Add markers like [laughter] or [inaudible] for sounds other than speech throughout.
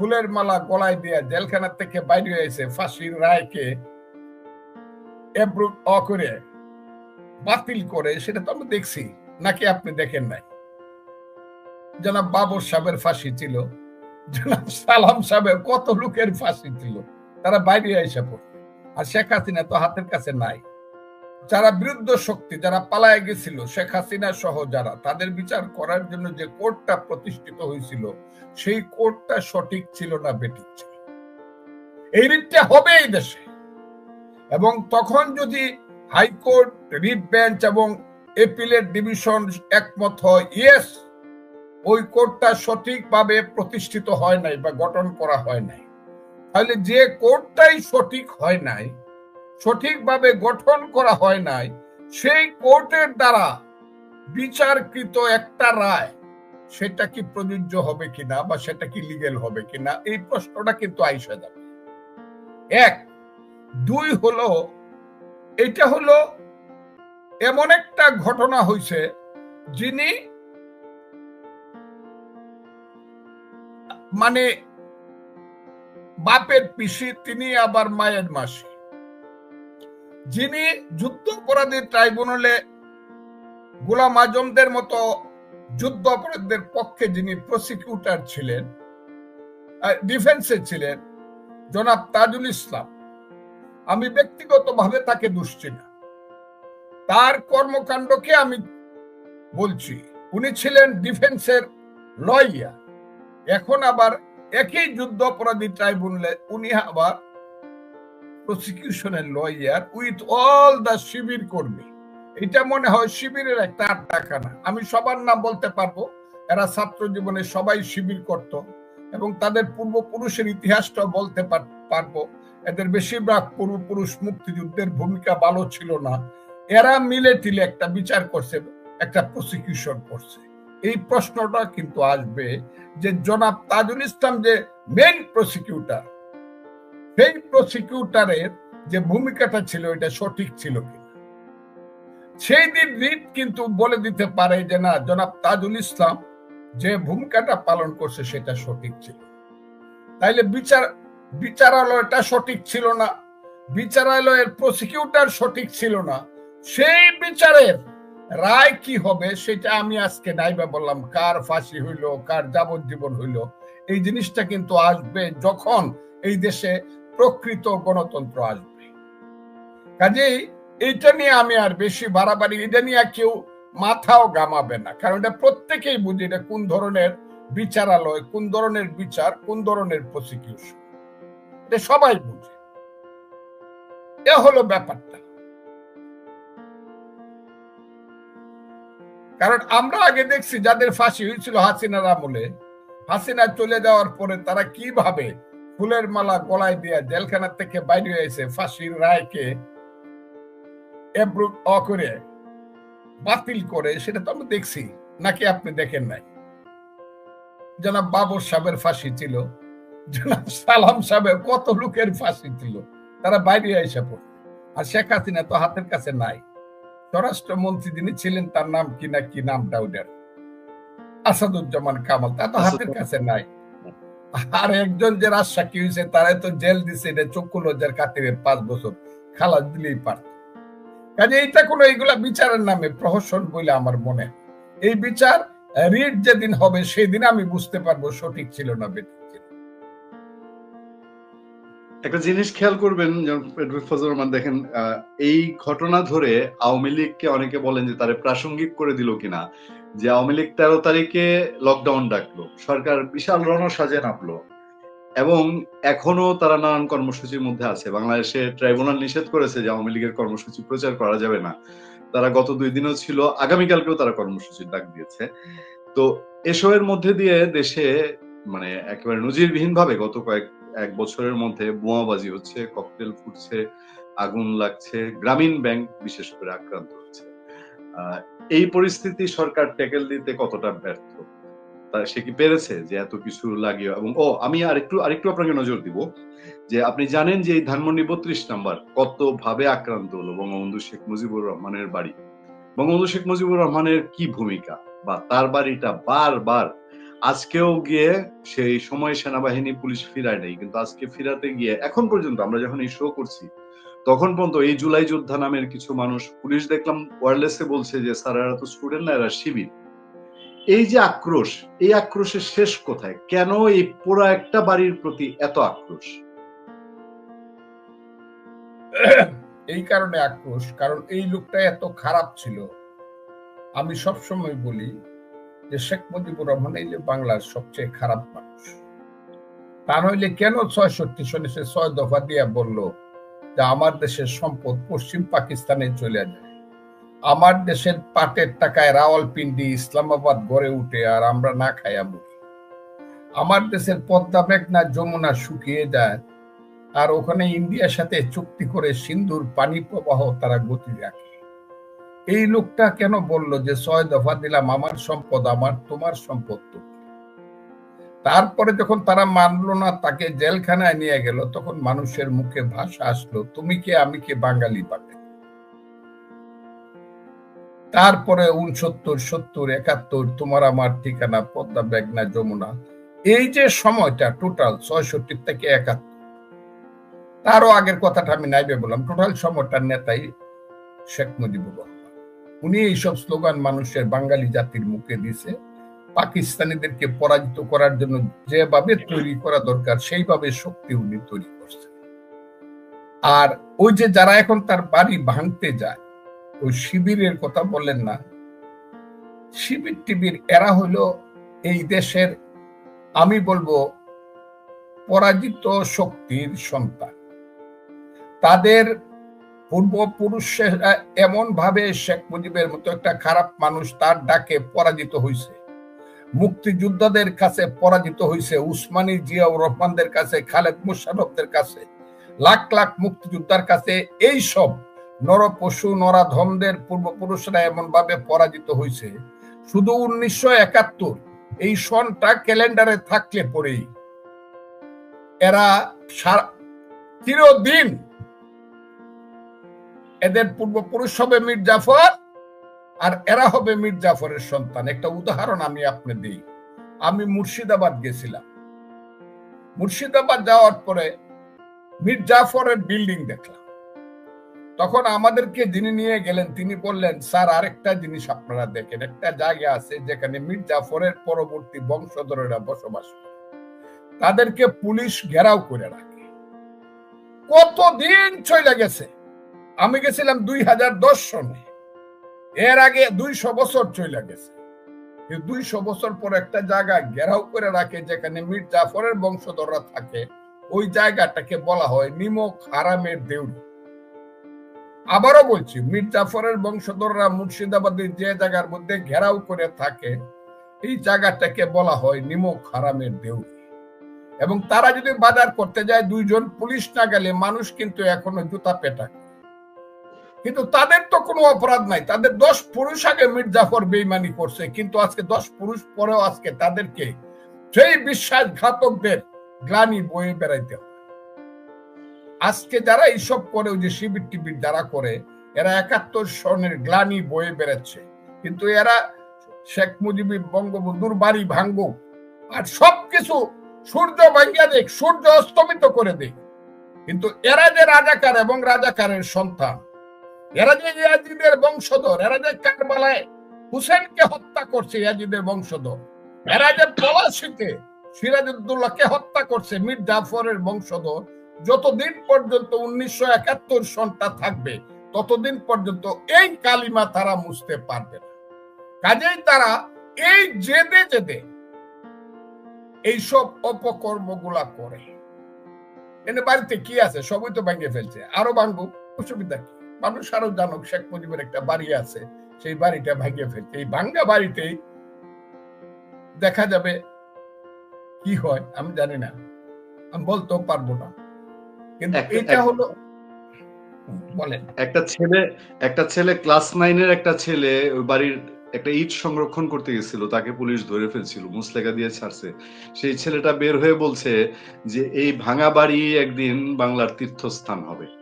ফুলের মালা গলায় দিয়ে জেলখানা থেকে বাইরে হয়েছে ফাঁসির রায়কে অ করে বাতিল করে, সেটা তো আমরা দেখছি, নাকি আপনি দেখেন নাই? জনাব বাবর সাহেবের ফাঁসি ছিল, জনাব সালাম সাহেবের কত লোকের ফাঁসি ছিল, তারা বাইরে এসে পড়ছে আর শেখ হাসিনা তো হাতের কাছে নাই। যারা বিরুদ্ধ শক্তি, যারা পালায় গেছিল, শেখ হাসিনা সহ যারা, তাদের বিচার করার জন্য যে কোর্টটা প্রতিষ্ঠিত হয়েছিল, সেই কোর্টটা সঠিক ছিল না, বেঠিক ছিল। এই রিটটা হবে এই দেশে। এবং তখন যদি হাইকোর্ট, রিট বেঞ্চ এবং এপিলেট ডিভিশন একমত হয়, ইয়েস, ওই কোর্টটা সঠিকভাবে প্রতিষ্ঠিত হয় নাই বা গঠন করা হয় নাই। তাহলে যে কোর্টটাই সঠিক হয় নাই সঠিকভাবে গঠন করা হয় নাই, সেই কোর্টের দ্বারা বিচারকৃত একটা রায়, সেটা কি প্রযোজ্য হবে কিনা বা সেটা কি লিগেল হবে কিনা, এই প্রশ্নটা কিন্তু আইসা যাবে। এক, দুই হলো, এটা হলো এমন একটা ঘটনা হয়েছে যিনি মানে বাপের পিসি, তিনি আবার মায়ের মাসি। যিনি যুদ্ধ অপরাধী ট্রাইব্যুনালে গোলাম আজমদের মতো যুদ্ধ অপরাধীদের পক্ষে যিনি প্রসিকিউটর ছিলেন ডিফেন্সে ছিলেন, জনাব তাজুল ইসলাম, আমি ব্যক্তিগতভাবে তাকে দুষছি না। তার কর্মকাণ্ডকে আমি বলছি, উনি ছিলেন ডিফেন্সের লয়ার এখন আবার একই যুদ্ধ অপরাধী ট্রাইব্যুনালে উনি আবার প্রসিকিউশনের lawyer with all the Shibir কর্মী। এটা মনে হয় শিবিরের একটা আড্ডাখানা। আমি সবার নাম বলতে পারব। এরা ছাত্র জীবনে সবাই শিবির করত এবং তাদের পূর্বপুরুষের ইতিহাসটা বলতে পারব। এদের বেশিরভাগ পূর্বপুরুষ মুক্তিযুদ্ধের ভূমিকা ভালো ছিল না। এরা মিলে টিলে একটা বিচার করছে, একটা প্রসিকিউশন করছে। এই প্রশ্নটা কিন্তু আসবে যে জনাব তাজুল ইসলাম যে মেইন প্রসিকিউটার সেই প্রসিকিউটারের যে ভূমিকাটা ছিল, এটা সঠিক ছিল কিনা? সেই দিন রিট কিন্তু বলে দিতে পারে যে, না, জনাব তাজুল ইসলাম যে ভূমিকাটা পালন করছে, সেটা সঠিক ছিল। তাইলে বিচার, বিচারালয়টা সঠিক ছিল না, বিচারালয়ের প্রসিকিউটার সঠিক ছিল না, সেই বিচারের রায় কি হবে, সেটা আমি আজকে নাইবা বললাম, কার ফাঁসি হইল, কার যাবজ্জীবন হইল, এই জিনিসটা কিন্তু আসবে যখন এই দেশে প্রকৃত গণতন্ত্র আসবে। কাজেই এইটা নিয়ে আমি আর বেশি বাড়াবাড়ি, এটা নিয়ে কেউ মাথাও গামাবে না। কারণ এটা প্রত্যেকেই বুঝি এটা কোন ধরনের বিচারালয়, কোন ধরনের বিচার, কোন ধরনের প্রসিকিউশন এটা সবাই বুঝে। এ হলো ব্যাপারটা। কারণ আমরা আগে দেখছি যাদের ফাঁসি হয়েছিল হাসিনার আমলে, হাসিনা চলে যাওয়ার পরে তারা কীভাবে ফুলের মালা গলায় দিয়ে জেলখানা থেকে বাইরে হয়েছে ফাঁসির রায়কে অ্যাপ্রুভ অ করে বাতিল করে সেটা তো আমরা দেখছি নাকি আপনি দেখেন নাই? জনাব বাবর সাহেবের ফাঁসি ছিল জনাব সালাম সাহেবের কত লোকের ফাঁসি ছিল তারা বাইরে এসে পড়ছে আর শেখ হাসিনা তো হাতের কাছে নাই। স্বরাষ্ট্রমন্ত্রী যিনি ছিলেন তার নাম কি না কি নামটা ওটার আসাদুজ্জামান কামাল তা তো হাতের কাছে নাই। [laughs] আর একজন যে রাজসাক্ষী হয়েছে তারাই তো জেল দিছে, এটা চক্ষু লজ্জার খাতিরে পাঁচ বছর খালাস দিলেই পারত। কাজে এইটা কোনো, এইগুলা বিচারের নামে প্রহসন বলে আমার মনে এই বিচার রিট যেদিন হবে, সেদিন আমি বুঝতে পারব সঠিক ছিল না বেঠিক একটা জিনিস খেয়াল করবেন রহমান দেখেন এই ঘটনা ধরে আওয়ামী লীগকে অনেকে বলেন যে তারা প্রাসঙ্গিক করে দিল কিনা। যে আওয়ামী লীগ তেরো তারিখে লকডাউন ডাকলো, সরকার বিশাল রণসাজে নামলো এবং এখনও তারা নানান কর্মসূচির মধ্যে আছে। বাংলাদেশে ট্রাইব্যুনাল নিষেধ করেছে যে আওয়ামী লীগের কর্মসূচি প্রচার করা যাবে না। তারা গত দুই দিনও ছিল, আগামীকালকেও তারা কর্মসূচির ডাক দিয়েছে। তো এসবের মধ্যে দিয়ে দেশে মানে একেবারে নজিরবিহীন ভাবে গত কয়েক, এক বছরের মধ্যে বোমাবাজি হচ্ছে ককটেল ফুটছে, আগুন লাগছে, গ্রামীণ ব্যাংক বিশেষ করে আক্রান্ত এই পরিস্থিতি সরকার ট্যাকেল দিতে কতটা ব্যর্থ? তা সে কি পেরেছে যে এত কিছু লাগিয়ে? এবং, ও, আমি আরেকটু আরেকটু আপনাকে নজর দিব যে আপনি জানেন যে এই ধানমন্ডি বত্রিশ নাম্বার কত ভাবে আক্রান্ত হলো বঙ্গবন্ধু শেখ মুজিবুর রহমানের বাড়ি। বঙ্গবন্ধু শেখ মুজিবুর রহমানের কি ভূমিকা বা তার বাড়িটা বারবার আজকেও গিয়ে সেই সময় সেনাবাহিনী পুলিশ ফিরায় নাই, কিন্তু আজকে ফিরাতে গিয়ে, এখন পর্যন্ত আমরা যখন এই শো করছি তখন পর্যন্ত এই জুলাই যোদ্ধা নামের কিছু মানুষ পুলিশ দেখলাম ওয়ারলেসে বলছে যে, স্যার, এরা তো স্টুডেন্ট না, এরা শিবির। এই যে আক্রোশ, এই আক্রোশের শেষ কোথায়? কেন এই পুরো একটা বাড়ির প্রতি এত আক্রোশ? এই কারণে আক্রোশ, কারণ এই লোকটা এত খারাপ ছিল। আমি সবসময় বলি যে, শেখ মুজিবুর রহমান এই যে বাংলার সবচেয়ে খারাপ মানুষ। তা নইলে কেন ছয়ষট্টি সনে সে ছয় দফা দিয়া বলল যে আমার দেশের সম্পদ পশ্চিম পাকিস্তানে চলে যায়। আমার দেশের পাটের টাকায় রাওয়ালপিন্ডি ইসলামাবাদ গড়ে উঠে আর আমরা না খাইয়া মরি। আমার দেশের পদ্মা মেঘনা যমুনা শুকিয়ে যায় আর ওখানে ইন্ডিয়ার সাথে চুক্তি করে সিন্ধুর পানি প্রবাহ তারা গতি রাখে। এই লোকটা কেন বলল যে ছয় দফা দিলাম, আমার সম্পদ, আমার তোমার সম্পদ তো। তারপরে যখন তারা মানলো না, তাকে জেলখানায় নিয়ে গেল, তখন মানুষের মুখে ভাষা আসলো, তুমি কে? আমি কে? বাঙালি পাবে তারপরে উনসত্তর সত্তর, একাত্তর, তোমার আমার ঠিকানা, পদ্মা বেগনা যমুনা। এই যে সময়টা টোটাল ছয়ষট্টি থেকে একাত্তর। তারও আগের কথাটা আমি নাইবে বললাম টোটাল সময়টার নেতাই শেখ মুজিবুর রহমান। উনি এইসব স্লোগান মানুষের বাঙালি জাতির মুখে দিছে। পাকিস্তানিদেরকে পরাজিত করার জন্য যেভাবে তৈরি করা দরকার, সেইভাবে শক্তি উনি তৈরি করছেন। আর ওই যে যারা এখন তার বাড়ি ভাঙতে যায়, ওই শিবিরের কথা বললেন না? শিবির টিবির এরা হইল এই দেশের, আমি বলব, পরাজিত শক্তির সন্তান। তাদের পূর্বপুরুষেরা এমন ভাবে শেখ মুজিবের মতো একটা খারাপ মানুষ তার ডাকে পরাজিত হয়েছে মুক্তিযোদ্ধাদের কাছে পরাজিত হয়েছে উসমানী জিয়াউর রহমানদের কাছে, খালেদ মুশারফদের কাছে, লাখ লাখ মুক্তিযোদ্ধার কাছে। এই সব নরপশু, নরাধমদের পূর্বপুরুষরা এমন ভাবে পরাজিত হয়েছে শুধু উনিশশো একাত্তর, এই সনটা ক্যালেন্ডারে থাকলে পরেই। এরা চিরদিন এদের পূর্বপুরুষ হবে মীর জাফর আর এরা হবে মীর জাফরের সন্তান। একটা উদাহরণ আমি আপনি দিই। আমি মুর্শিদাবাদ গেছিলাম। মুর্শিদাবাদ যাওয়ার পরে মীর জাফরের বিল্ডিং দেখলাম। তখন আমাদেরকে যিনি নিয়ে গেলেন, তিনি বললেন, স্যার, আরেকটা জিনিস আপনারা দেখেন। একটা জায়গা আছে যেখানে মীর জাফরের পরবর্তী বংশধরেরা বসবাস করে। তাদেরকে পুলিশ ঘেরাও করে রাখে। কতদিন চলে গেছে? আমি গেছিলাম দুই হাজার দশ সনে। এর আগে দুইশো বছর চলে গেছে। দুইশো বছর পর একটা জায়গা ঘেরাও করে রাখে, যেখানে মীর জাফরের বংশধররা থাকে, ওই জায়গাটাকে বলা হয় নিমক হারামের দেউলি আবারও বলছি, মীর জাফরের বংশধররা মুর্শিদাবাদের যে জায়গার মধ্যে ঘেরাও করে থাকে, এই জায়গাটাকে বলা হয় নিমক হারামের দেউলি এবং তারা যদি বাজার করতে যায়, দুইজন পুলিশ না গেলে মানুষ কিন্তু এখনও জুতা পেটায় কিন্তু তাদের তো কোনো অপরাধ নাই। তাদের দশ পুরুষ আগে মীর জাফর বেইমানি করছে, কিন্তু আজকে দশ পুরুষ পরেও আজকে তাদেরকে সেই বিশ্বাসঘাতকদের গ্লানি বয়ে বেড়াইতে আজকে যারা এইসব করে, ওই যে শিবির টিবির যারা করে, এরা একাত্তর সনের গ্লানি বয়ে বেড়াচ্ছে। কিন্তু এরা শেখ মুজিবী বঙ্গবন্ধুর বাড়ি ভাঙ্গুক আর সবকিছু সূর্য ভাঙ্গিয়া দেখ, সূর্য অস্তমিত করে দেখ। কিন্তু এরা যে রাজাকার এবং রাজাকারের সন্তান এরা যে ইয়াজিদের বংশধর, এরা যে কারবালায় হুসেনকে হত্যা করছে ইয়াজিদের বংশধর, এরা যে পলাশিতে হত্যা করছে মীর জাফরের বংশধর, যতদিন পর্যন্ত উনিশশো একাত্তর সনটা থাকবে, ততদিন পর্যন্ত এই কালিমা তারা মুছতে পারবে না। কাজেই তারা এই জেদে জেদে এইসব অপকর্মগুলা করে। এনে বাড়িতে কি আছে? সবই তো ভেঙে ফেলছে। আরও ভাঙবুক অসুবিধা কি? মানুষ আরও জানুক শেখ মুজিবের একটা বাড়ি আছে সেই বাড়িটা ভেঙে ফেলছে। এই ভাঙ্গা বাড়িতেই দেখা যাবে কি হয় আমি জানি না। আমি বলতেও পারব না। কিন্তু এটা হলো বলেন। একটা ছেলে একটা ছেলে ক্লাস নাইনের একটা ছেলে ওই বাড়ির একটা ইট সংরক্ষণ করতে গেছিল তাকে পুলিশ ধরে ফেলছিল মুসলেখা দিয়ে ছাড়ছে। সেই ছেলেটা বের হয়ে বলছে যে এই ভাঙা বাড়ি একদিন বাংলার তীর্থস্থান হবে।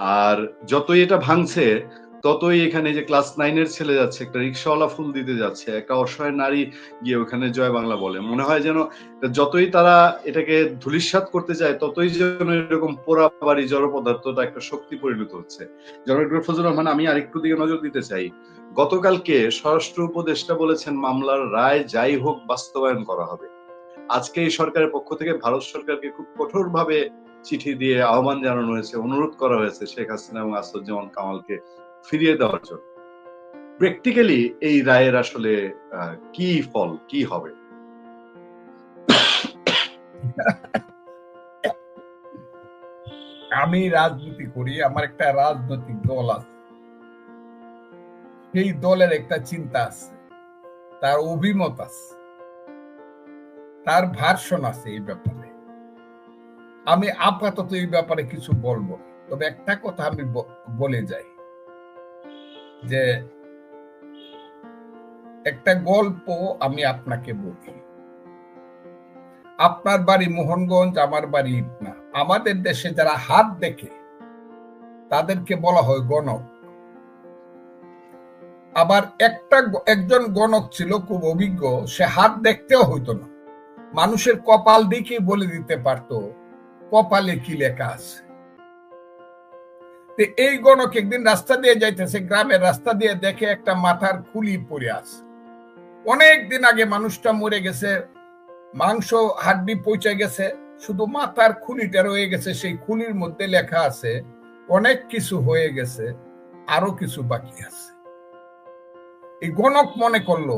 আর যতই এটা ভাঙছে, ততই এখানে যে ক্লাস নাইনের ছেলে যাচ্ছে, একটা রিক্সাওয়ালা ফুল দিতে যাচ্ছে, একটা অসহায় নারী গিয়ে ওখানে জয় বাংলা বলে। মনে হয় যেন যতই তারা এটাকে ধুলিস্বাত করতে চায়, ততই যেন এরকম পোড়া বাড়ি জড় পদার্থটা একটা শক্তি পরিণত হচ্ছে। জনাব ফজল রহমান, আমি আরেকটু দিকে নজর দিতে চাই। গতকালকে স্বরাষ্ট্র উপদেষ্টা বলেছেন, মামলার রায় যাই হোক বাস্তবায়ন করা হবে। আজকে এই সরকারের পক্ষ থেকে ভারত সরকারকে খুব কঠোরভাবে চিঠি দিয়ে আহ্বান জানানো হয়েছে, অনুরোধ করা হয়েছে শেখ হাসিনা এবং আসাদুজ্জামান কামালকে ফিরিয়ে দেওয়ার জন্য। প্র্যাকটিক্যালি এই রায়ের আসলে কি ফল, কি হবে? আমি রাজনীতি করি, আমার একটা রাজনৈতিক দল আছে। সেই দলের একটা চিন্তা আছে, তার অভিমত আছে, তার ভার্সন আছে এই ব্যাপারে। আমি আপাতত এই ব্যাপারে কিছু বলব তবে একটা কথা আমি বলে যাই। যে একটা গল্প আমি আপনাকে বলি। আপনার বাড়ি মোহনগঞ্জ, আমার বাড়ি না আমাদের দেশে যারা হাত দেখে, তাদেরকে বলা হয় গণক। আবার একটা একজন গণক ছিল, খুব অভিজ্ঞ, সে হাত দেখতেও হইতো না। মানুষের কপাল দেখে বলে দিতে পারতো কপালে কি লেখা আছে? এই গণক একদিন রাস্তা দিয়ে যাইতেছে, গ্রামের রাস্তা দিয়ে দেখে একটা মাথার খুলি পড়ে আছে। অনেক দিন আগে মানুষটা মরে গেছে, মাংস হাড্ডি পৌঁছে গেছে, শুধু মাথার খুলিটা রয়ে গেছে, সেই খুলির মধ্যে লেখা আছে, অনেক কিছু হয়ে গেছে, আরও কিছু বাকি আছে। এই গণক মনে করল,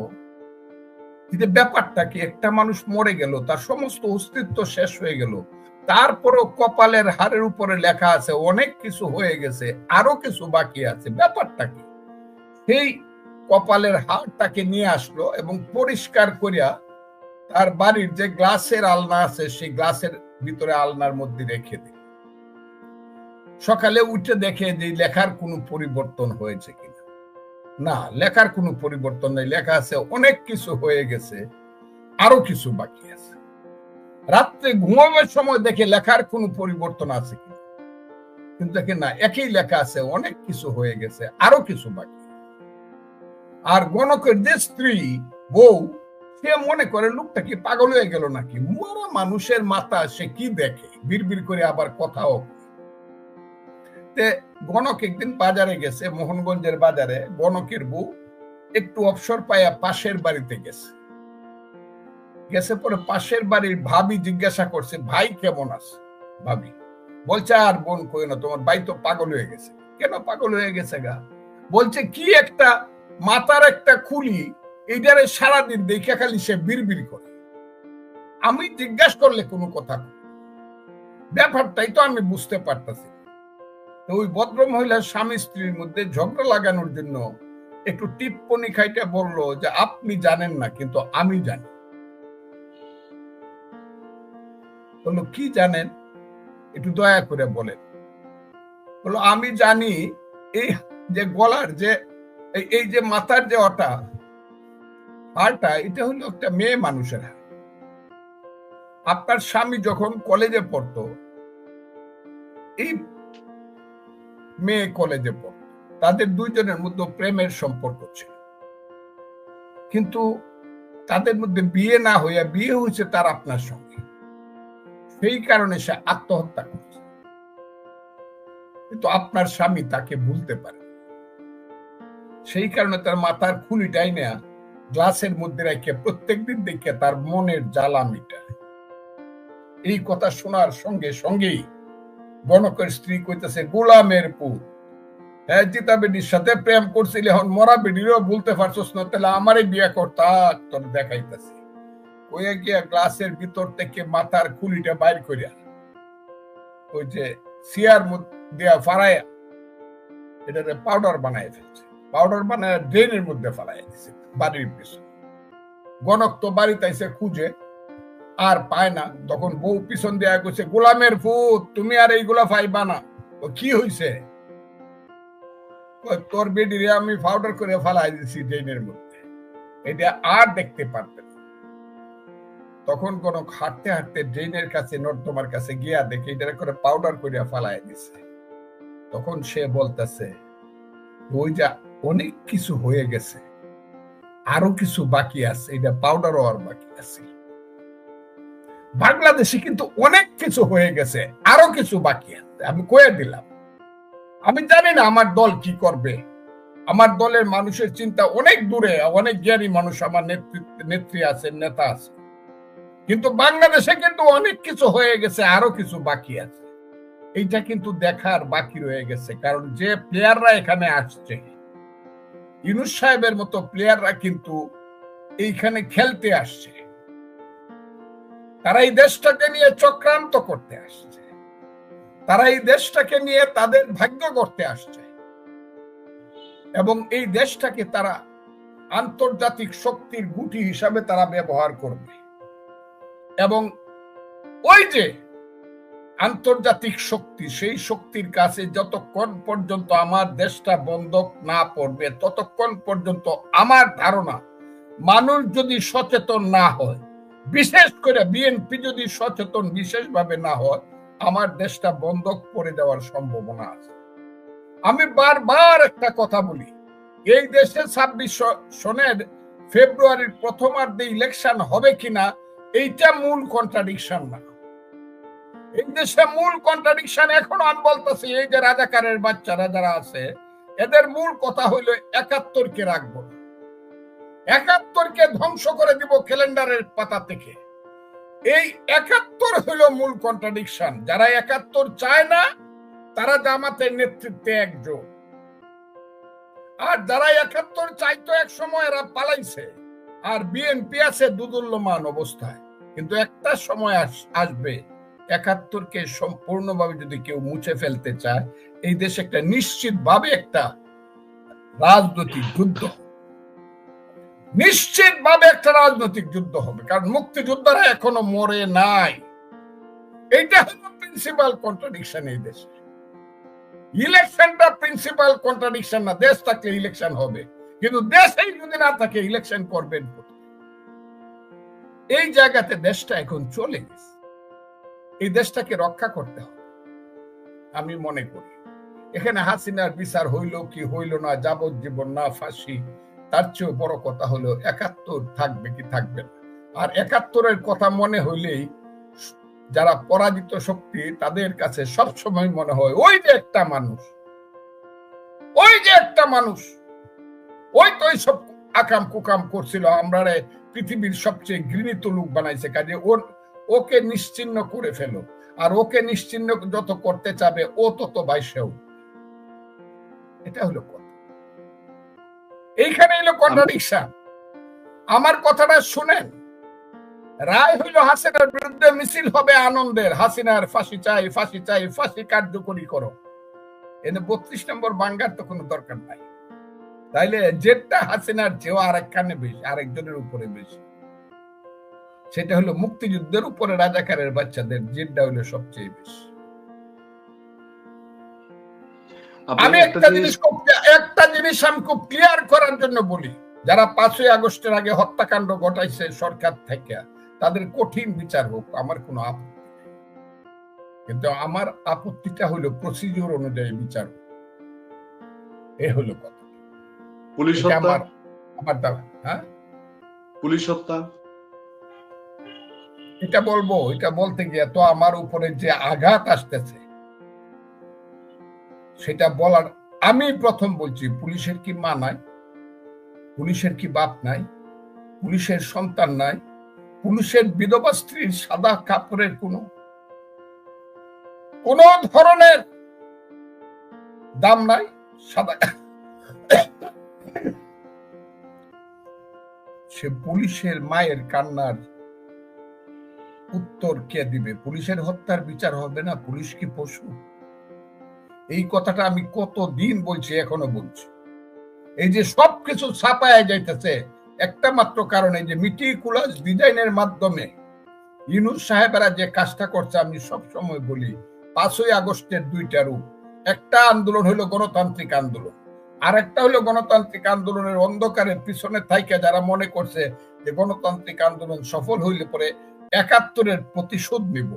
যে ব্যাপারটা কি, একটা মানুষ মরে গেল, তার সমস্ত অস্তিত্ব শেষ হয়ে গেল তারপরও কপালের হারের উপরে লেখা আছে, অনেক কিছু হয়ে গেছে, আরও কিছু বাকি আছে। ব্যাপারটা কি? সেই কপালের হারটাকে নিয়ে আসলো এবং পরিষ্কার করিয়া তার বাড়ির যে গ্লাসের আলনা আছে, সেই গ্লাসের ভিতরে আলনার মধ্যে রেখে দিল। সকালে উঠে দেখে যে লেখার কোনো পরিবর্তন হয়েছে কিনা। না, লেখার কোনো পরিবর্তন নেই। লেখা আছে, অনেক কিছু হয়ে গেছে, আরও কিছু বাকি আছে। রাত্রে ঘুমাবার সময় দেখে লেখার কোনো পরিবর্তন আছে কিনা কিন্তু দেখে না, একই লেখা আছে, অনেক কিছু হয়ে গেছে, আরও কিছু বাকি। আর গণকের যে স্ত্রী, বউ, সে মনে করে, লোকটা কি পাগল হয়ে গেল নাকি? মরা মানুষের মাথা সে কি দেখে? বিড়বিড় করে আবার কথাও গণক একদিন বাজারে গেছে, মোহনগঞ্জের বাজারে, গণকের বউ একটু অবসর পাইয়া পাশের বাড়িতে গেছে। গেছে পরে পাশের বাড়ির ভাবি জিজ্ঞাসা করছে, ভাই কেমন আছে? ভাবি, বলছে, আর বোন কই না, তোমার ভাই তো পাগল হয়ে গেছে। কেন পাগল হয়ে গেছে গা? বলছে, কি একটা মাথার একটা খুলি, এইটারে সারাদিন দেখে খালি সে বিড়বিড় করে। আমি জিজ্ঞাসা করলে কোনো কথা ব্যাপারটাই তো আমি বুঝতে পারতেছি ওই ভদ্র মহিলার স্বামী স্ত্রীর মধ্যে ঝগড়া লাগানোর জন্য একটু টিপ্পনি খাইটা বলল যে, আপনি জানেন না, কিন্তু আমি জানি। বলল, কি জানেন? একটু দয়া করে বলেন। বলল, আমি জানি এই যে গলার যে, এই যে মাথার যে অটা হারটা এটা হলো একটা মেয়ে মানুষের হার আপনার স্বামী যখন কলেজে পড়তো, এই মেয়ে কলেজে পড়ত, তাদের দুইজনের মধ্যে প্রেমের সম্পর্ক ছিল। কিন্তু তাদের মধ্যে বিয়ে না হইয়া বিয়ে হয়েছে তার আপনার সঙ্গে। সেই কারণে সে আত্মহত্যা করছে। কিন্তু আপনার স্বামী তাকে ভুলতে পারে। সেই কারণে তার মাথার খুলিটাই নেয়া গ্লাসের মধ্যে রেখে প্রত্যেকদিন দেখে তার মনের জ্বালা মিটায়। এই কথা শোনার সঙ্গে সঙ্গেই গণকের স্ত্রী কইতেছে, গোলামের পুত হ্যাঁ জিতা বেডির সাথে প্রেম করছিল, এখন মরা বেডিরও বলতে পারছস না, তাহলে আমারই বিয়ে করতা তোর দেখাইতেছি। কইয়া গিয়া গ্লাসের ভিতর থেকে মাথার খুলিটা বাইর করিয়া ওই যে সিয়ার দিয়া ফারাইয়া এটাতে পাউডার বানাই ফেলছে। পাউডার বানায় ড্রেনের মধ্যে ফালাই দিছে বাড়ির পিছনে। গণক তো বাড়িতে এসে খুঁজে, আর পায় না। তখন বউ পিছন দেয়া করছে গোলামের ফুট তুমি আর এইগুলা পাইবা না। ও, কি হইছে? তোর বেডিরে আমি পাউডার করে ফালাই দিছি ড্রেনের মধ্যে। এটা আর দেখতে পারতেন তখন কোন হাঁটতে হাঁটতে ড্রেনের কাছে নর্দমার কাছে গিয়া দেখে এটা করে পাউডার করে ফালাই দিছে। তখন সে বলতেছে, ওই যা অনেক কিছু হয়ে গেছে, আরও কিছু বাকি আছে এটা পাউডার হওয়ার বাকি আছে। বাংলাদেশে কিন্তু অনেক কিছু হয়ে গেছে, আরও কিছু বাকি আছে। আমি কয়ে দিলাম, আমি জানি না আমার দল কি করবে। আমার দলের মানুষের চিন্তা অনেক দূরে, অনেক জ্ঞানী মানুষ আমার নেতৃত্ব, নেত্রী আছে নেতা আছে কিন্তু বাংলাদেশে কিন্তু অনেক কিছু হয়ে গেছে, আরও কিছু বাকি আছে। এইটা কিন্তু দেখার বাকি রয়ে গেছে, কারণ যে প্লেয়াররা এখানে আসছে, ইনুস সাহেবের মতো প্লেয়াররা কিন্তু এইখানে খেলতে আসছে। তারা এই দেশটাকে নিয়ে চক্রান্ত করতে আসছে। তারা এই দেশটাকে নিয়ে তাদের ভাগ্য করতে আসছে। এবং এই দেশটাকে তারা আন্তর্জাতিক শক্তির গুটি হিসাবে তারা ব্যবহার করবে। এবং ওই যে আন্তর্জাতিক শক্তি, সেই শক্তির কাছে যতক্ষণ পর্যন্ত আমার দেশটা বন্ধক না পড়বে, ততক্ষণ পর্যন্ত আমার ধারণা, মানুষ যদি সচেতন না হয়, বিশেষ করে বিএনপি যদি সচেতন বিশেষভাবে না হয়, আমার দেশটা বন্ধক পড়ে দেওয়ার সম্ভাবনা আছে। আমি বারবার একটা কথা বলি, এই দেশে ছাব্বিশ সনের ফেব্রুয়ারির প্রথমার্ধে ইলেকশন হবে কিনা এইটা মূল কন্ট্রাডিকশন না। এই দেশে মূল কন্ট্রাডিকশন এখনও আমি বলতেছি, এই যে রাজাকারের বাচ্চারা যারা আছে, এদের মূল কথা হইল একাত্তরকে রাখব। একাত্তরকে ধ্বংস করে দিব ক্যালেন্ডারের পাতা থেকে। এই একাত্তর হইল মূল কন্ট্রাডিকশন যারা একাত্তর চায় না, তারা জামাতের নেতৃত্বে একজন আর যারা একাত্তর চাইতো এক সময় এরা পালাইছে। আর বিএনপি আছে দুদুল্যমান অবস্থায়। কিন্তু একটা সময় আসবে, একাত্তরকে সম্পূর্ণভাবে যদি কেউ মুছে ফেলতে চায়, এই দেশে একটা নিশ্চিতভাবে একটা রাজনৈতিক যুদ্ধ নিশ্চিতভাবে একটা রাজনৈতিক যুদ্ধ হবে, কারণ মুক্তিযোদ্ধারা এখনও মরে নাই। এইটা হলো প্রিন্সিপাল কন্ট্রাডিকশন এই দেশে। ইলেকশনটা প্রিন্সিপাল কন্ট্রাডিকশন না, দেশ থাকলে ইলেকশন হবে। কিন্তু দেশেই যদি না থাকে ইলেকশন করবেন এই জায়গাতে দেশটা এখন চলে গেছে। এই দেশটাকে রক্ষা করতে হবে, আমি মনে করি। এখানে হাসিনার বিচার হইল কি হইল না, যাবজ্জীবন না ফাঁসি, তার চেয়েও বড় কথা হলো একাত্তর থাকবে কি থাকবে না। আর একাত্তরের কথা মনে হইলেই যারা পরাজিত শক্তি, তাদের কাছে সব সময় মনে হয়, ওই যে একটা মানুষ, ওই যে একটা মানুষ, ওই তো সব আকাম কুকাম করছিল আমরা পৃথিবীর সবচেয়ে ঘৃণিত লোক বানাইছে কাজে ওর ওকে নিশ্চিন্ন করে ফেলো। আর ওকে নিশ্চিন্ন যত করতে চাবে ও তত বাইশেও। এটা হলো কথা। এইখানে এলো কন্ট্রাডিকশন আমার কথাটা শুনেন। রায় হইল হাসিনার বিরুদ্ধে মিছিল হবে আনন্দের। হাসিনার ফাঁসি চাই ফাঁসি চাই ফাঁসি কার্যকরী করো। এনে বত্রিশ নম্বর বাঙ্গার তো কোনো দরকার নাই। তাইলে জেটটা হাসিনার চেয়েও আরেকখানে বেশি আরেকজনের উপরে বেশি। সেটা হলো মুক্তিযুদ্ধের উপরে রাজাকারের বাচ্চাদের জেটটা হলো সবচেয়ে বেশি। আমি একটা জিনিস একটা জিনিস আমি খুব ক্লিয়ার করার জন্য বলি। যারা পাঁচই আগস্টের আগে হত্যাকাণ্ড ঘটাইছে সরকার থেকে তাদের কঠিন বিচার হোক আমার কোনো আপত্তি কিন্তু আমার আপত্তিটা হলো প্রসিডিওর অনুযায়ী বিচার। এ হলো কথা। পুলিশ হত্যা? আমার দাবা হ্যাঁ? পুলিশ হত্যা? এটা বলব এটা বলতে গিয়ে তো আমার উপরে যে আঘাত আসতেছে সেটা বলার আমি প্রথম বলছি পুলিশের কি মা নাই? পুলিশের কি বাপ নাই? পুলিশের সন্তান নাই? পুলিশের বিধবা স্ত্রীর সাদা কাপড়ের কোন কোন ধরনের দাম নাই? সাদা সে পুলিশের মায়ের কান্নার উত্তর কে দিবে? পুলিশের হত্যার বিচার হবে না? পুলিশ কি পশু? এই কথাটা আমি কত দিন বলছি, এখনও বলছি। এই যে সবকিছু ছাপায় যাইতেছে, একটা মাত্র কারণে যে মিটিকুলাস ডিজাইনের মাধ্যমে ইউনুস সাহেবেরা যে কাজটা করছে, আমি সব সময় বলি, পাঁচই আগস্টের দুইটা রূপ। একটা আন্দোলন হলো গণতান্ত্রিক আন্দোলন। আর একটা হলো গণতান্ত্রিক আন্দোলনের অন্ধকারের পিছনে থাইকে যারা মনে করছে যে গণতান্ত্রিক আন্দোলন সফল হইলে পরে একাত্তরের প্রতিশোধ নিব।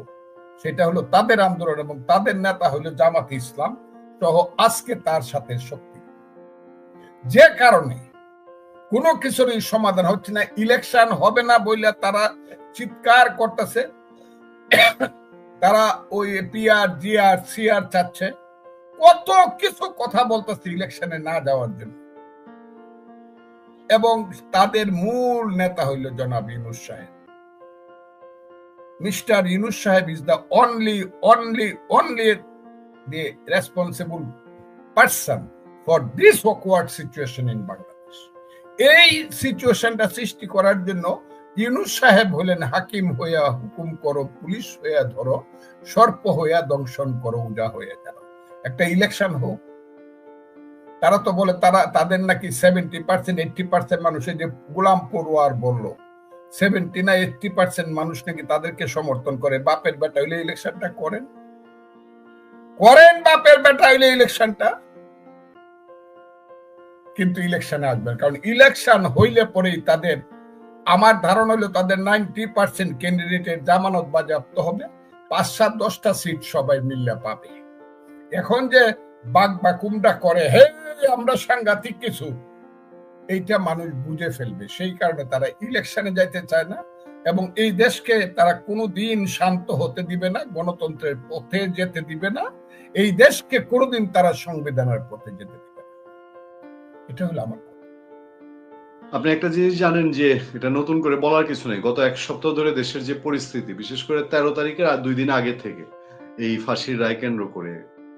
সেটা হলো তাদের আন্দোলন এবং তাদের নেতা হলো জামাত ইসলাম সহ আজকে তার সাথে শক্তি। যে কারণে কোনো কিছুরই সমাধান হচ্ছে না, ইলেকশন হবে না বইলে তারা চিৎকার করতেছে। তারা ওই পিআর জিআর সিআর চাচ্ছে। কত কিছু কথা বলতেছে ইলেকশনে না যাওয়ার জন্য। এবং তাদের মূল নেতা হইল জনাব ইউনুস সাহেব। Mister Yunus sahib is the only only only the responsible person for this awkward situation in Bangladesh. এই সিচুয়েশনটা সৃষ্টি করার জন্য ইউনুস সাহেব হলেন হাকিম হইয়া হুকুম করো, পুলিশ হইয়া ধরো, সর্প হইয়া দংশন করো, উজা হইয়া যাও। একটা ইলেকশন হোক, তারা তো বলে তারা, তাদের নাকি সেভেন্টি পার্সেন্ট এইটটি পার্সেন্ট মানুষের যে গোলাম পড়ুয়ার বলল সেভেন্টি না এইটটি পার্সেন্ট মানুষ নাকি তাদেরকে সমর্থন করে। বাপের বেটা হইলে ইলেকশনটা করেন? করেন বাপের বেটা হইলে ইলেকশনটা কিন্তু ইলেকশনে আসবেন কারণ ইলেকশন হইলে পরেই তাদের, আমার ধারণা হলো তাদের নাইনটি পার্সেন্ট ক্যান্ডিডেটের জামানত বাজেয়াপ্ত হবে। পাঁচ সাত দশটা সিট সবাই মিললে পাবে। এখন যে বাঘ বাকুমটা করে হে আমরা সাংঘাতিক কিছু। এইটা মানুষ বুঝে ফেলবে। সেই কারণে তারা ইলেকশনে যাইতে চায় না এবং এই দেশকে তারা কোনো দিন শান্ত হতে দিবে না, গণতন্ত্রের পথে যেতে দিবে না। এই দেশকে কোনোদিন তারা সংবিধানের পথে যেতে দিবে এটা হলো আমার আপনি একটা জিনিস জানেন যে এটা নতুন করে বলার কিছু নেই। গত এক সপ্তাহ ধরে দেশের যে পরিস্থিতি, বিশেষ করে তেরো তারিখের আর দুই দিন আগে থেকে, এই ফাঁসির রায় কেন্দ্র করে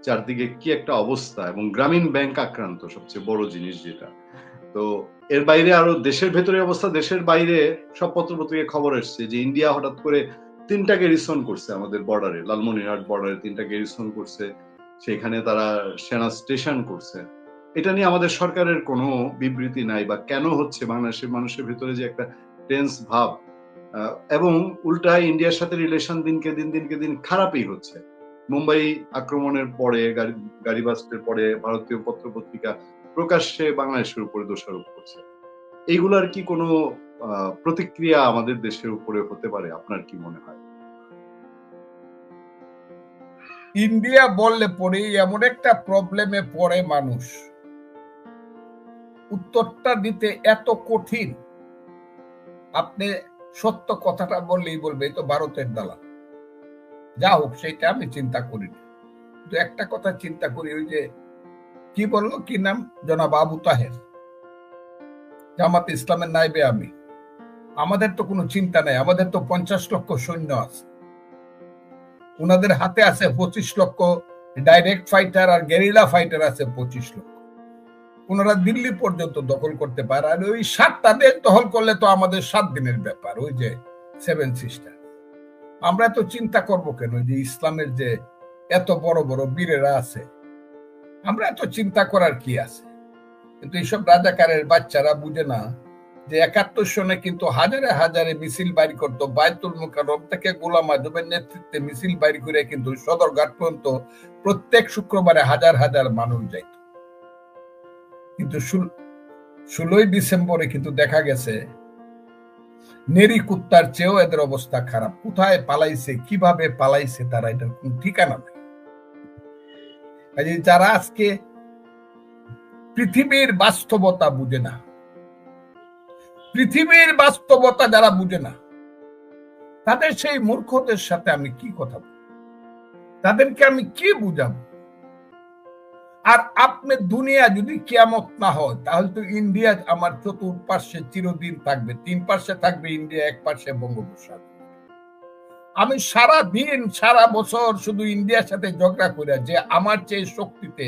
চারদিকে কি একটা অবস্থা এবং গ্রামীণ ব্যাংক আক্রান্ত সবচেয়ে বড় জিনিস যেটা। তো এর বাইরে আরও দেশের ভেতরে অবস্থা, দেশের বাইরে সব পত্রপত্রিকায় খবর এসছে যে ইন্ডিয়া হঠাৎ করে তিনটা গেরিসন করছে আমাদের বর্ডারে, লালমনিরহাট বর্ডারে তিনটা গেরিসন করছে, সেখানে তারা সেনা স্টেশন করছে। এটা নিয়ে আমাদের সরকারের কোনো বিবৃতি নাই বা কেন হচ্ছে বাংলাদেশের মানুষের ভেতরে যে একটা টেন্স ভাব। এবং উল্টা ইন্ডিয়ার সাথে রিলেশন দিনকে দিন দিনকে দিন খারাপই হচ্ছে। মুম্বাই আক্রমণের পরে, গাড়ি গাড়ি বাস্টের পরে ভারতীয় পত্র পত্রিকা প্রকাশ্যে বাংলাদেশের উপরে দোষারোপ করছে। এইগুলার কি কোনো প্রতিক্রিয়া আমাদের দেশের উপরে হতে পারে? আপনার কি মনে হয়? ইন্ডিয়া বললে পরে এমন একটা প্রবলেমে পড়ে মানুষ। উত্তরটা দিতে এত কঠিন। আপনি সত্য কথাটা বললেই বলবে তো ভারতের দালাল। যা হোক সেটা আমি চিন্তা করি কিন্তু একটা কথা চিন্তা করি, ওই যে কি বলল? কি নাম? জনাব আবু তাহের। জামাত ইসলামের নাইবে আমি। আমাদের তো কোনো চিন্তা নাই। আমাদের তো পঞ্চাশ লক্ষ সৈন্য আছে। উনাদের হাতে আছে পঁচিশ লক্ষ ডাইরেক্ট ফাইটার আর গেরিলা ফাইটার আছে পঁচিশ লক্ষ। ওনারা দিল্লি পর্যন্ত দখল করতে পারে। আর ওই সাতটা দেশ দখল করলে তো আমাদের সাত দিনের ব্যাপার, ওই যে সেভেন সিস্টার আমরা তো চিন্তা করব কেন? যে ইসলামের যে এত বড় বড় বীরেরা আছে, আমরা এত চিন্তা করার কি আছে? কিন্তু এইসব রাজাকারের বাচ্চারা বুঝে না যে একাত্তর সনে কিন্তু হাজারে হাজারে মিছিল বাইর করতো। বায়তুল মুকাররম থেকে গোলাম আজমের নেতৃত্বে মিছিল বাইর করে কিন্তু সদরঘাট পর্যন্ত প্রত্যেক শুক্রবারে হাজার হাজার মানুষ যাইত। কিন্তু ষোলোই ডিসেম্বরে কিন্তু দেখা গেছে নেরি কুত্তার চেয়েও এদের অবস্থা খারাপ। কোথায় পালাইছে, কীভাবে পালাইছে তারা এটার কোন ঠিকানা নেই। যারা আজকে পৃথিবীর বাস্তবতা বুঝে না, পৃথিবীর বাস্তবতা যারা বুঝে না, তাদের সেই মূর্খদের সাথে আমি কি কথা তাদেরকে আমি কি বুঝাবো? আর আপনি দুনিয়া যদি কিয়ামত না হয়, তাহলে তো ইন্ডিয়া আমার চতুর্পার্শ্বে চিরদিন থাকবে। তিন পার্শ্বে থাকবে ইন্ডিয়া, এক পার্শ্বে বঙ্গোপসাগর। আমি সারা দিন সারা বছর শুধু ইন্ডিয়ার সাথে ঝগড়া করে, যে আমার চেয়ে শক্তিতে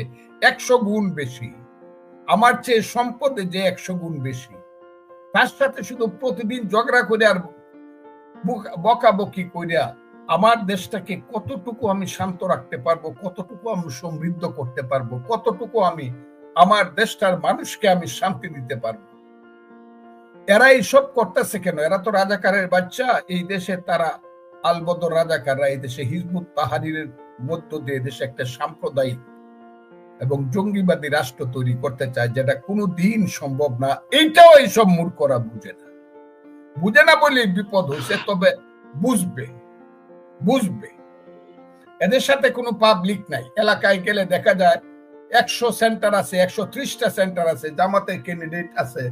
একশো গুণ বেশি, আমার চেয়ে সম্পদে যে একশো গুণ বেশি। তার সাথে শুধু প্রতিদিন ঝগড়া করে আর বকাবকি করিয়া আমার দেশটাকে কতটুকু আমি শান্ত রাখতে পারব, কতটুকু আমি সমৃদ্ধ করতে পারব, কতটুকু আমি আমার দেশটার মানুষকে আমি শান্তি দিতে পারব? এরা এইসব করতেছে কেন? এরা তো রাজাকারের বাচ্চা। এই দেশে তারা আলবদর রাজাকাররা এই দেশে হিজবুত পাহাড়ির মধ্য দিয়ে দেশে একটা সাম্প্রদায়িক এবং জঙ্গিবাদী রাষ্ট্র তৈরি করতে চায়, যেটা কোনো দিন সম্ভব না। এইটাও এইসব মূর্খরা বুঝে না। বুঝে না বলে বিপদ হয়েছে তবে বুঝবে। বুঝবে। এদের সাথে কোনো পাবলিক নাই। এলাকায় গেলে দেখা যায় একশো সেন্টার আছে, একশো ত্রিশটা সেন্টার আছে, জামাতের ক্যান্ডিডেট আছে।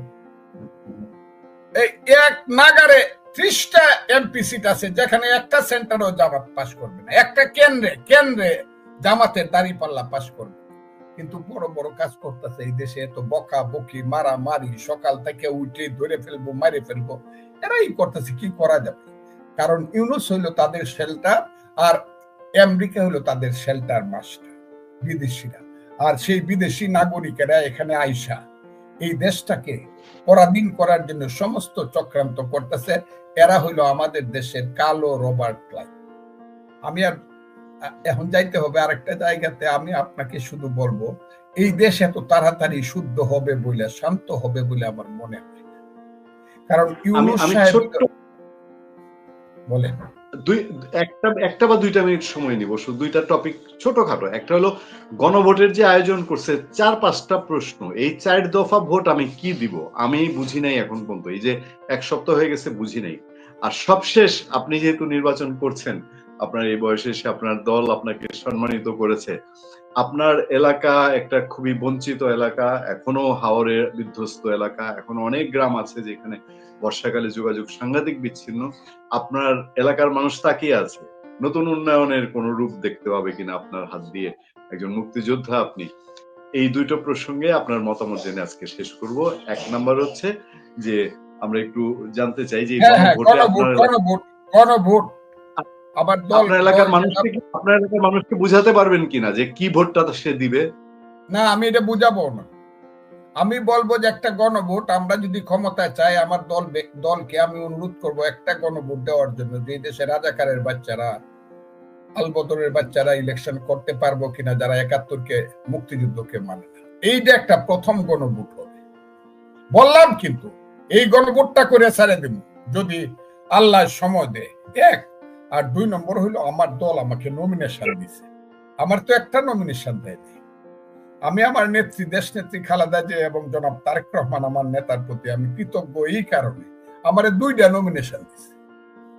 এক নাগারে ত্রিশটা এমপি সিট আছে, যেখানে একটা সেন্টারও জামাত পাশ করবে না। একটা কেন্দ্রে কেন্দ্রে জামাতের দাড়ি পাল্লা পাশ করবে। কিন্তু বড় বড় কাজ করতেছে এই দেশে, এত বকা বকি মারা মারি সকাল থেকে উঠে ধরে ফেলব, মারে ফেলব। এরাই করতেছে, কি করা যাবে? কারণ ইউনুস হইল তাদের শেল্টার আর আমেরিকা হলো তাদের শেল্টার মাস্টার বিদেশিরা। আর সেই বিদেশি নাগরিকেরা এখানে আইসা এই দেশটাকে পরাধীন করার জন্য সমস্ত চক্রান্ত করতেছে। এরা হইল আমাদের দেশের কালো রবার্ট ক্লাইভ আমি আর এখন যাইতে হবে আরেকটা জায়গাতে আমি আপনাকে শুধু বলব এই দেশ এত তাড়াতাড়ি শুদ্ধ হবে বলে শান্ত হবে বলে আমার মনে হয়। কারণ ইউনুস সাহেব বলেন। দুই, একটা একটা বা দুইটা মিনিট সময় নিব। শুধু দুইটা টপিক ছোটখাটো। একটা হলো গণভোটের যে আয়োজন করছে, চার পাঁচটা প্রশ্ন। এই চার দফা ভোট আমি কি দিব? আমি বুঝি নাই এখন পর্যন্ত। এই যে এক সপ্তাহ হয়ে গেছে, বুঝি নাই। আর সবশেষ আপনি যেহেতু নির্বাচন করছেন, আপনার এই বয়সে এসে আপনার দল আপনাকে সম্মানিত করেছে। আপনার এলাকা একটা খুবই বঞ্চিত এলাকা, এখনও হাওরের বিধ্বস্ত এলাকা, এখনও অনেক গ্রাম আছে যেখানে বর্ষাকালে যোগাযোগ সাংঘাতিক বিচ্ছিন্ন আপনার এলাকার মানুষ তাকিয়ে আছে। নতুন উন্নয়নের কোন রূপ দেখতে পাবে কিনা আপনার হাত দিয়ে একজন মুক্তিযোদ্ধা আপনি। এই দুইটো প্রসঙ্গে আপনার মতামত জেনে আজকে শেষ করব। এক নাম্বার হচ্ছে যে আমরা একটু জানতে চাই যে হ্যাঁ হ্যাঁ এলাকার মানুষকে আপনার এলাকার মানুষকে বুঝাতে পারবেন কিনা যে কি ভোটটা সে দিবে? না আমি এটা বুঝাবো না। আমি বলব যে একটা গণভোট, আমরা যদি ক্ষমতায় চাই, আমার দল দলকে আমি অনুরোধ করব একটা গণভোট দেওয়ার জন্য যে দেশে রাজাকারের বাচ্চারা, আলবদরের বাচ্চারা ইলেকশন করতে পারব কিনা, যারা একাত্তরকে মুক্তিযুদ্ধকে মানে না। এইটা একটা প্রথম গণভোট হবে। বললাম কিন্তু, এই গণভোটটা করে ছেড়ে দেব যদি আল্লাহ সময় দেয়। এক, আর দুই নম্বর হলো আমার দল আমাকে নমিনেশন দিছে। আমার তো একটা নমিনেশন দেয়নি। আমি আমার নেত্রী দেশ নেত্রী খালেদা জিয়া এবং জনাব তারেক রহমান আমার নেতার প্রতি আমি কৃতজ্ঞ এই কারণে আমার দুইটা নমিনেশন দিছে।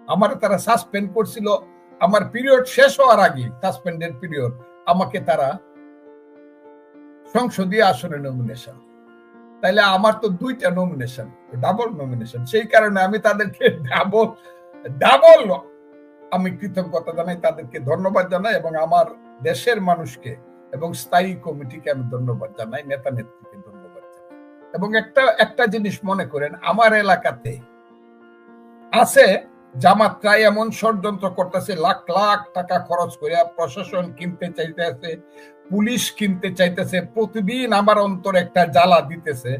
আমার তারা সাসপেন্ড করছিল। আমার পিরিয়ড শেষ হওয়ার আগে সাসপেন্ডেড পিরিয়ড আমাকে তারা সংসদীয় আসনে নমিনেশন তাইলে আমার তো দুইটা নমিনেশন ডাবল নমিনেশন সেই কারণে আমি তাদেরকে ডাবল ডাবল আমি কৃতজ্ঞতা জানাই, তাদেরকে ধন্যবাদ জানাই এবং আমার দেশের মানুষকে এবং স্থায়ী কমিটিকে আমি ধন্যবাদ জানাই, নেতা নেত্রীকে ধন্যবাদ জানাই। এবং একটা একটা জিনিস মনে করেন, আমার এলাকাতে আছে, জামাতরা এমন ষড়যন্ত্র করতেছে, লাখ লাখ টাকা খরচ করে প্রশাসন কিনতে চাইতেছে, পুলিশ কিনতে চাইতেছে, প্রতিদিন আমার অন্তর একটা জ্বালা দিতেছে।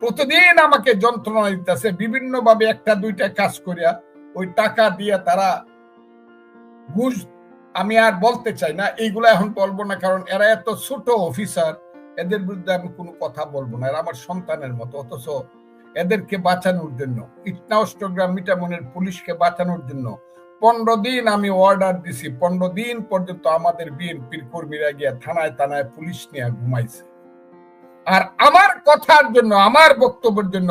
প্রতিদিন আমাকে যন্ত্রণা দিতেছে বিভিন্ন ভাবে একটা, দুইটা কাজ করিয়া ওই টাকা দিয়ে তারা ঘুষ আমি আর বলতে চাই না, এইগুলো এখন বলব না, কারণ এরা এত ছোট অফিসার এদের বিরুদ্ধে আমি কোনো কথা বলব না। এরা আমার সন্তানের মতো, অথচ এদেরকে বাঁচানোর জন্য ইটনা অষ্টগ্রাম মিটামনের পুলিশকে বাঁচানোর জন্য পনেরো দিন আমি অর্ডার দিছি। পনেরো দিন পর্যন্ত আমাদের বিএনপির কর্মীরা গিয়া থানায় থানায় পুলিশ নিয়ে ঘুমাইছে। আর আমার কথার জন্য, আমার বক্তব্যের জন্য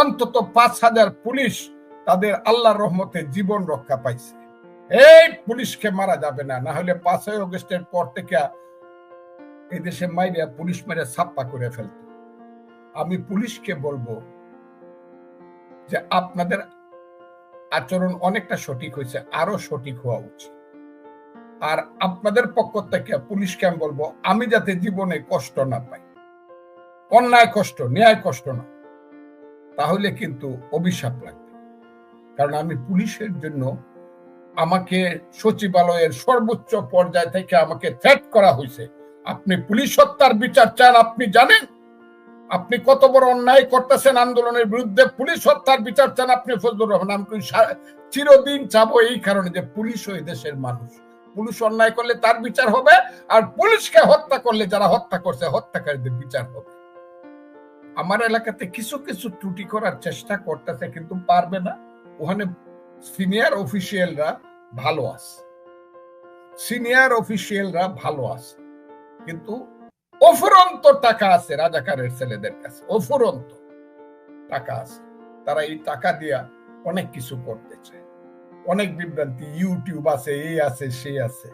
অন্তত পাঁচ হাজার পুলিশ তাদের আল্লাহর রহমতে জীবন রক্ষা পাইছে। এই পুলিশকে মারা যাবে না না হলে পাঁচই অগস্টের পর থেকে এই দেশে মাইরে পুলিশ মেরে ছাপ্পা করে ফেলত। আমি পুলিশকে বলব যে আপনাদের আচরণ অনেকটা সঠিক হয়েছে, আরও সঠিক হওয়া উচিত। আর আপনাদের পক্ষ থেকে পুলিশকে আমি বলব, আমি যাতে জীবনে কষ্ট না পাই, অন্যায় কষ্ট, ন্যায় কষ্ট না, তাহলে কিন্তু অভিশাপ লাগবে। কারণ আমি পুলিশের জন্য আমাকে সচিবালয়ের সর্বোচ্চ পর্যায় থেকে আমাকে থ্রেট করা হয়েছে। আপনি পুলিশ হত্যার বিচার চান, আপনি জানেন? আপনি কত বড় অন্যায় করতেছেন আন্দোলনের বিরুদ্ধে, পুলিশ হত্যার বিচার চান আপনি ফজলুর রহমান। চিরদিন চাবো এই কারণে যে পুলিশ ওই দেশের মানুষ। পুলিশ অন্যায় করলে তার বিচার হবে, আর পুলিশকে হত্যা করলে যারা হত্যা করছে, হত্যাকারীদের বিচার হবে। আমার এলাকাতে কিছু কিছু ত্রুটি করার চেষ্টা করতেছে, কিন্তু পারবে না। ওখানে সিনিয়র অফিসিয়ালরা ভালো আছে। সিনিয়র অফিসিয়ালরা ভালো আছে। কিন্তু অফুরন্ত টাকা আছে রাজাকারের ছেলেদের কাছে। অফুরন্ত টাকা আছে। তারা এই টাকা দিয়া অনেক কিছু করতে চায়। অনেক বিভ্রান্তি ইউটিউব আছে এই আছে সেই আছে।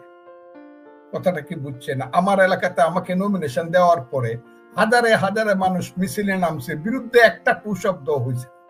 কথাটা কি বুঝছেন? আমার এলাকাতে আমাকে নমিনেশন দেওয়ার পরে হাজারে হাজারে মানুষ মিছিলে নামছে। বিরুদ্ধে একটা কুশব্দ হয়েছে